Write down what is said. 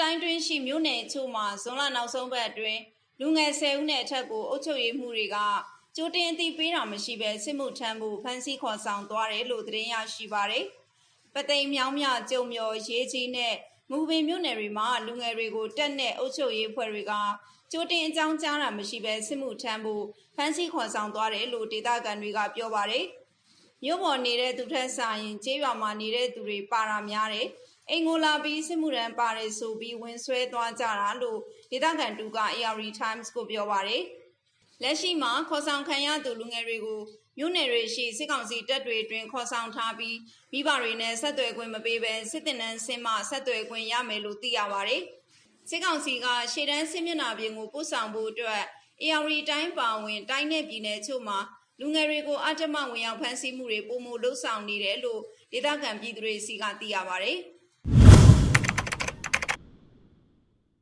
တိုင်းတွင်းရှိမြို့နယ်အချို့မှာဇွန်လနောက်ဆုံးပတ်အတွင်းလူငယ်10ဦးနဲ့အထက်ကိုအုပ်ချုပ်ရေးမှုတွေကကြိုတင်အသိပေးတာမရှိဘဲစစ်မှုထမ်းဖို့ဖမ်းဆီးခေါ်ဆောင်သွားတယ်လို့သတင်းရရှိပါတယ်။ပသိမ်မြောင်းမြကျုံမျော်ရေးကြီးနဲ့မူပင်မြို့နယ်တွေမှာလူငယ်တွေကိုတက်နဲ့အုပ်ချုပ်ရေးဖွဲ့တွေကကြိုတင်အကြောင်းကြားတာမရှိဘဲစစ်မှုထမ်းဖို့ဖမ်းဆီးခေါ်ဆောင်သွားတယ်လို့ဒေသခံတွေကပြောပါတယ်။မြို့ပေါ်နေတဲ့သူထက်စာရင်ကျေးရွာမှာနေတဲ့သူတွေပါတာများတယ်။ အိမ်ကိုလာပြီးစစ်မှုရန်ပါတယ်ဆိုပြီးဝင်ဆွဲသွားကြတာလို့ဒေသခံတူက AR Times ကိုပြောပါတယ်။လက်ရှိမှာခေါ်ဆောင်ခံရသူလူငယ်တွေကိုမြို့နယ်တွေရှိစစ်ကောင်စီတပ်တွေအတွင်းခေါ်ဆောင်ထားပြီးမိဘတွေနဲ့ဆက်သွယ်ခွင့်မပေးဘဲစစ်တင်နန်းဆင်းမှဆက်သွယ်ခွင့်ရမယ်လို့သိရပါတယ်။စစ်ကောင်စီကရှေ့တန်းစစ်မျက်နှာပြင်ကိုပို့ဆောင်ဖို့အတွက် AR တိုင်းပါဝင်တိုင်းနယ်ပြည်နယ်ချို့မှာလူငယ်တွေကိုအကြမ်းမဝင်ရောက်ဖမ်းဆီးမှုတွေပုံမလို့ဆောင်နေတယ်လို့ဒေသခံပြည်သူတွေစီကသိရပါဗျ။